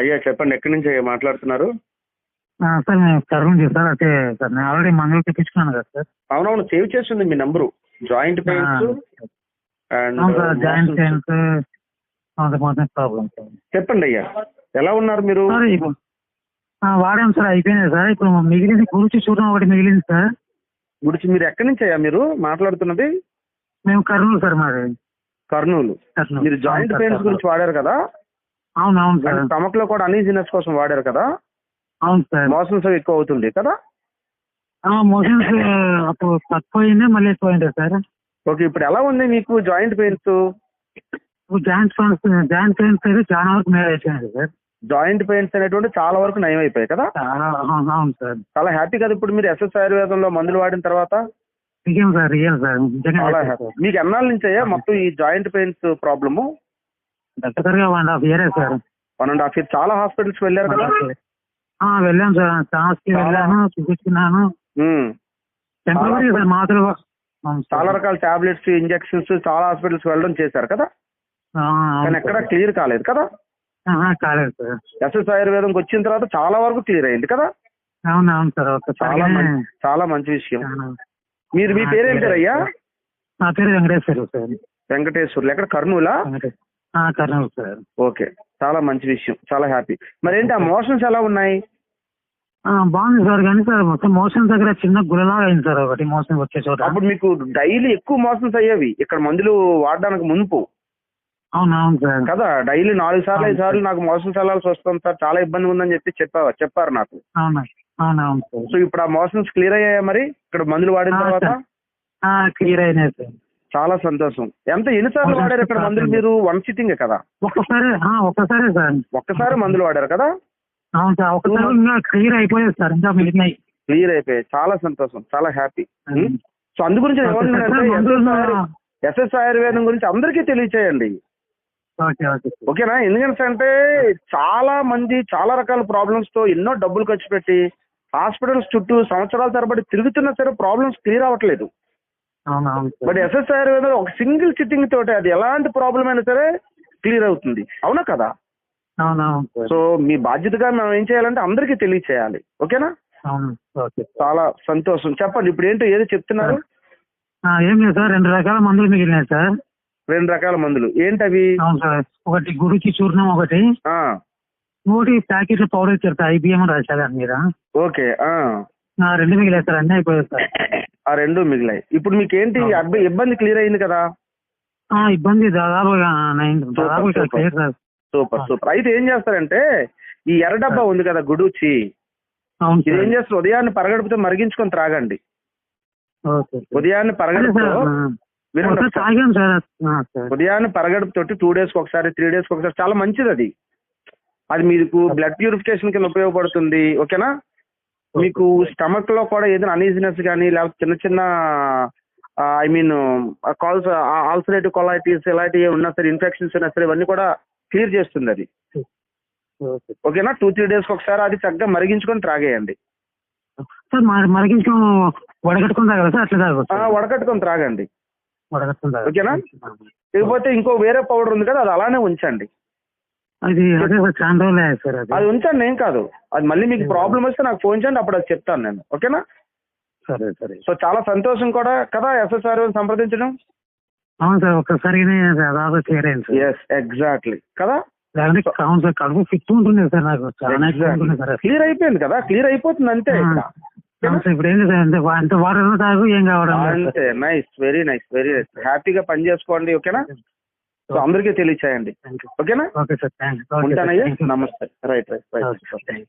అయ్యా చెప్పండి ఎక్కడి నుంచి అయ్యా మాట్లాడుతున్నారు? సార్ మేము కర్నూలు సార్ అయితే సార్ నేను ఆల్రెడీ మందులు తెప్పించుకున్నాను కదా సార్. అవునవును సేవ్ చేసింది మీ number. Joint pains and joint pains problem sir. చెప్పండి అయ్యా ఎలా ఉన్నారు మీరు? వాడాం సార్ అయిపోయినాయి సార్ ఇప్పుడు మిగిలింది గురించి చూడడం ఒకటి మిగిలింది సార్. గుడిచి మీరు ఎక్కడి నుంచి అయ్యా మీరు మాట్లాడుతున్నది? మేము కర్నూలు సార్ మాది. కర్నూలు. మీరు జాయింట్ పెయిన్స్. గురించి వాడారు కదా? అవును అవును సార్. స్టమక్లో కూడా అనీజినెస్ కోసం వాడారు కదా? అవును సార్. మోషన్స్ ఎక్కువ అవుతుంది కదా? మోషన్స్ అప్పుడు తక్కువైంది మళ్ళీ ఎక్కువైంది సార్. ఓకే ఇప్పుడు ఎలా ఉంది మీకు joint pains? Joint pains joint pains అయితే చాలా వరకు మేలు అయిపోయింది సార్. జాయింట్ పెయిన్స్ అనేటువంటి చాలా వరకు నయం అయిపోయాయి కదా? చాలా అవును సార్. చాలా హ్యాపీ కదా ఇప్పుడు మీరు ఎస్ఎస్ ఆయుర్వేదంలో మందులు వాడిన తర్వాత? నిజం సార్ రియల్ సార్. మీకు ఎన్నాళ్ళ నుంచి అయ్యా మొత్తం ఈ జాయింట్ పెయిన్స్ ప్రాబ్లము? దగ్గరగా వన్ అండ్ హాఫ్ ఇయరే sir. One and half year చాలా హాస్పిటల్స్ వెళ్ళారు కదా? వెళ్ళాను సార్. కి వెళ్ళాను చూపించుకున్నాను. టెంపరీ సార్ మాత్రం. చాలా రకాల టాబ్లెట్స్ ఇంజెక్షన్స్ చాలా హాస్పిటల్స్ వెళ్ళడం చేశారు కదా? కానీ ఎక్కడ. క్లియర్ కాలేదు కదా? కాలేదు సార్. ఎస్ఎస్ ఆయుర్వేదంకి వచ్చిన తర్వాత చాలా వరకు క్లియర్ అయింది కదా? అవును అవును సార్. చాలా చాలా మంచి విషయం. మీరు మీ పేరు ఏంటి అయ్యా? నా పేరు వెంకటేశ్వర సార్. వెంకటేశ్వర్లు. ఎక్కడ? కర్నూలా? కర్నూలు సార్. ఓకే. చాలా మంచి విషయం. చాలా హ్యాపీ. మరి ఏంటి ఆ మోషన్స్ ఎలా ఉన్నాయి? బాగుంది సార్. కానీ సార్ మొత్తం మోషన్ దగ్గర చిన్న గులలాగా అయింది సార్ ఒకటి మోషన్ వచ్చే చోట. అప్పుడు మీకు డైలీ ఎక్కువ మోషన్స్ అయ్యేవి. ఇక్కడ మందులు వాడడానికి మునుపు అవును అవును సార్. కదా డైలీ నాలుగు సార్లు ఐదు సార్లు నాకు మోషన్స్ వెళ్ళాల్సి వస్తుంది సార్. చాలా ఇబ్బంది ఉందని చెప్పి చెప్పావా చెప్పారు నాకు. అవును? అవును అవును సార్. సో ఇప్పుడు ఆ మోషన్స్ క్లియర్ అయ్యాయా మరి? ఇక్కడ మందులు వాడిన తర్వాత? క్లియర్ అయినాయి సార్. చాలా సంతోషం. ఎంత ఎన్నిసార్లు వాడారు ఇక్కడ మందులు మీరు? వన్ సిట్టింగ్ కదా? ఒక్కసారి ఒక్కసారే సార్. ఒక్కసారి మందులు వాడారు కదా? అవును సార్ క్లియర్ అయిపోలేదు సార్ ఇంకా మిగిలినాయి. క్లియర్ అయిపోయాయి. చాలా సంతోషం చాలా హ్యాపీ. సో అందు గురించి ఎస్ఎస్ ఆయుర్వేదం గురించి అందరికీ తెలియచేయండి. ఓకేనా? ఎందుకంటే అంటే చాలా మంది చాలా రకాల ప్రాబ్లమ్స్తో ఎన్నో డబ్బులు ఖర్చు పెట్టి హాస్పిటల్స్ చుట్టూ సంవత్సరాల తరబడి తిరుగుతున్నా సరే ప్రాబ్లమ్స్ క్లియర్ అవ్వట్లేదు. బట్ ఎస్ఎస్ ఆయుర్వేదం ఒక సింగిల్ సిట్టింగ్ తోటి అది ఎలాంటి ప్రాబ్లం అయినా సరే క్లియర్ అవుతుంది. అవునా కదా. సో మీ బాధ్యతగా మనం ఏం చేయాలంటే అందరికీ తెలియచేయాలి. ఓకేనా? అవును. ఓకే. సార్. చాలా సంతోషం. చెప్పండి ఇప్పుడు ఏంటో ఏదో చెప్తున్నారు? ఆ, ఏం లేదు సార్ రెండు రకాల మందులు మిగిలినాయి సార్. రెండు రకాల మందులు. ఏంటవి? అవును సార్ ఒకటి గుడికి చూర్ణం ఒకటి. ఆ, ఇంకోటి ప్యాకెట్ పౌడర్ ఇచ్చారు సార్ ఐబిఎం రాశారు మీద. ఓకే ఆ, ఆ, రెండు మిగిలేదు సార్ అన్నీ అయిపోయాయి సార్. ఆ రెండు మిగిలాయి. ఇప్పుడు మీకు ఏంటి అవును. అబ్బ- ఇబ్బంది క్లియర్ అయింది కదా? ఆ, ఇబ్బంది దాదాపుగా నైన్ దాదాపు ఇక్కడ super. Clear sir. Super super. అయితే ఏం చేస్తారంటే ఈ ఎర్ర డబ్బా ఉంది కదా గుడుచి అవును ఇది సార్. ఏం చేస్తారు? ఉదయాన్నే పరగడుపుతో మరిగించుకొని త్రాగండి. ఓకే. ఉదయాన్నే అదే పరగడుపుతో సార్ ఆ, వినండి ఒకసారి ఒకసారి. తాగాం సార్. ఆ, సార్. ఉదయాన్నే పరగడుపు తోటి టూ డేస్ ఒకసారి త్రీ డేస్ ఒకసారి చాలా మంచిది అది అది మీకు బ్లడ్ ప్యూరిఫికేషన్ కింద ఉపయోగపడుతుంది. ఓకేనా? మీకు స్టమక్లో కూడా ఏదైనా అనీజినెస్ కానీ లేకపోతే చిన్న చిన్న I mean calls ulcerative colitis ఇలాంటివి ఉన్నా సరే ఇన్ఫెక్షన్స్ ఉన్నా సరే ఇవన్నీ కూడా క్లియర్ చేస్తుంది అది. ఓకే. ఓకేనా టూ త్రీ డేస్ ఒకసారి అది చక్కగా మరిగించుకొని త్రాగేయండి. సార్ మరి మరిగించడం వడగట్టుకుని తాగాలి సార్? అట్లా ఆ, తాగొచ్చు వడకట్టుకొని త్రాగండి. వడగట్టుకుని తాగాలి ఓకేనా? లేకపోతే ఇంకో వేరే పౌడర్ ఉంది కదా అది అలానే ఉంచండి. అది అదే సార్ చాలా రోజులు అయ్యాయి సార్ అది. అది ఉంచండి ఏం కాదు. అది మళ్ళీ మీకు ప్రాబ్లం వస్తే నాకు ఫోన్ చేయండి అప్పుడు అది చెప్తాను నేను. ఓకేనా? సరే సరే. సో చాలా సంతోషం కూడా కదా ఎస్ఎస్ఆర్ సంప్రదించడం? అవును సార్ ఒక్కసారిగానే దాదాపు క్లియర్ అయింది సార్. ఎస్ ఎగ్జాక్ట్లీ కదా? లేదంటే అవును సార్ కడుపు ఫిట్ ఉంటుంది సార్ నాకు. చాలా ఎక్కువ ఉంటుంది సార్. క్లియర్ అయిపోయింది కదా? క్లియర్ అయిపోతుంది అంతే ఇప్పుడు ఏం లేదు సార్ అంతే అంత వాటర్ తాగు ఏం కావడం అంతే nice very nice very nice హ్యాపీగా పని చేసుకోండి ఓకేనా? సో అందరికీ తెలియచేయండి. ఓకేనా? ఓకే సార్ ఉంటానయ్యా? నమస్తే. Right right right